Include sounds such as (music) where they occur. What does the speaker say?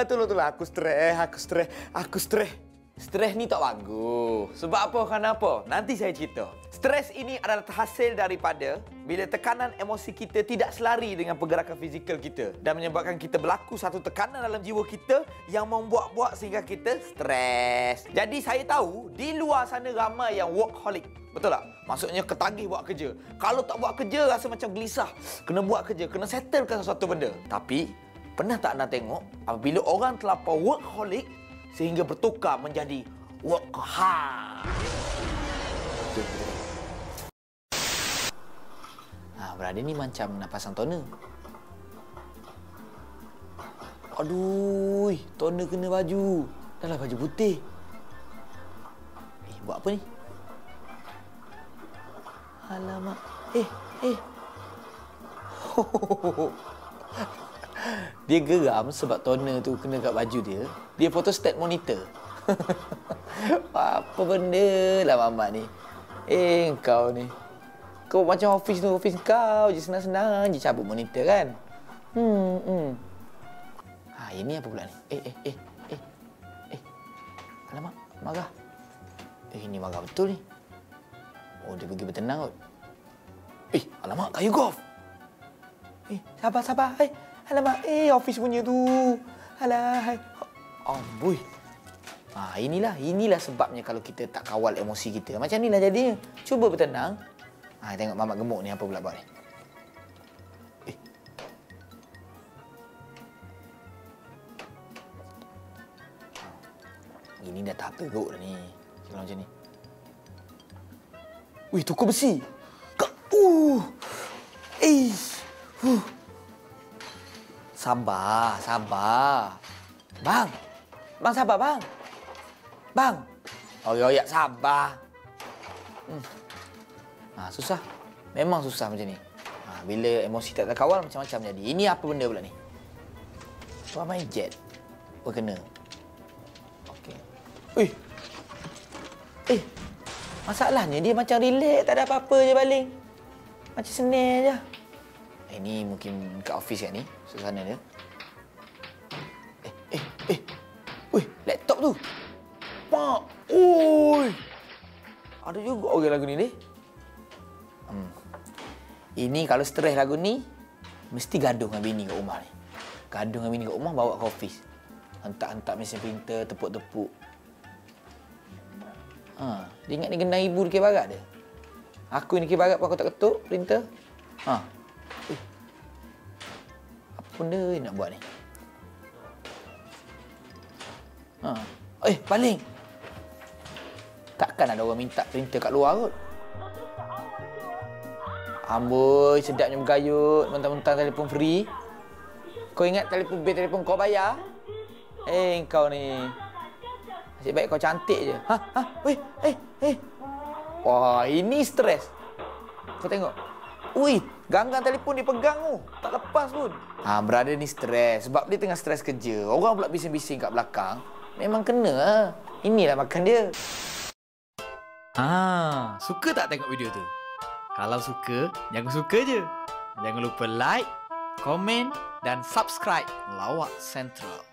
Tolong tolong aku stres, aku stres, aku stres. Stres ni tak bagus. Sebab apa? Kenapa? Nanti saya cerita. Stres ini adalah terhasil daripada bila tekanan emosi kita tidak selari dengan pergerakan fizikal kita dan menyebabkan kita berlaku satu tekanan dalam jiwa kita yang membuat-buat sehingga kita stres. Jadi saya tahu di luar sana ramai yang workaholic. Betul tak? Maksudnya ketagih buat kerja. Kalau tak buat kerja rasa macam gelisah. Kena buat kerja, kena settlekan sesuatu benda. Tapi pernah tak anda tengok apabila orang terlampau workaholic sehingga bertukar menjadi workaholic. Ha, berada ni macam nak pasang toner. Aduh, toner kena baju. Dah lah baju putih. Eh, buat apa ni? Alamak. Eh, eh. (laughs) Dia geram sebab toner tu kena kat baju dia. Dia photostat monitor. (laughs) Apa benda lah mamat ni. Eh, kau ni. Kau macam office tu, office kau je senang-senang je cabut monitor kan. Hmm, hmm. Ha, ini apa pula ni? Eh, eh, eh, eh. Eh. Alamak, marah. Eh, ini marah betul ni. Oh, dia pergi bertenang kot. Eh, alamak, kayu golf. Eh, sabar, sabar. Eh, alamak, eh, office punya tu. Alah, hai. Amboi. Ha, inilah, inilah sebabnya kalau kita tak kawal emosi kita. Macam inilah jadinya. Cuba bertenang. Ha, tengok mamat gemuk ni apa pula buat ni. Eh. Ini dah tahap teruk dah ni. Kalau macam ni. Wih, tukar besi. Sabar, sabar. Bang. Bang sabar, bang. Bang. Oh, ya, sabar. Hmm. Ha, susah. Memang susah macam ni. Ha, bila emosi tak terkawal, macam-macam jadi. Ini apa benda pula ni? Tuan main jet. Berkena. Okey. Eh. Eh. Masalahnya dia macam relax. Tak ada apa-apa je baling. Macam senang je. Eh, mungkin kat office kat ni. Suasana dia. Eh, eh, eh. Wih, laptop tu. Pak. Oi. Ada juga orang lagu ni ni. Hmm. Ini kalau stres lagu ni, mesti gaduh dengan bini kat rumah ni. Gaduh dengan bini kat rumah, bawa ke office. Hentak-hentak mesin printer, tepuk-tepuk. Ha, dia ingat ni gendang ibu di barat dia. Aku ni barat pun aku tak ketuk printer. Ha. Benda ni nak buat ni? Ha. Eh, paling. Takkan ada orang minta printer kat luar kot. Amboi, sedapnya bergayut. Mentang-mentang telefon free. Kau ingat telefon bil telefon kau bayar? Eh, kau ni. Asyik baik kau cantik je. Ha? Ha? Weh, eh, eh. Wah, ini stres. Kau tengok. Ui, ganggang telefon dia pegang tu. Tak lepas pun. Ha, berada ni stres. Sebab dia tengah stres kerja. Orang pula bising-bising kat belakang. Memang kena lah. Inilah makan dia. Ah, suka tak tengok video tu? Kalau suka, jangan suka je. Jangan lupa like, komen dan subscribe Lawak Central.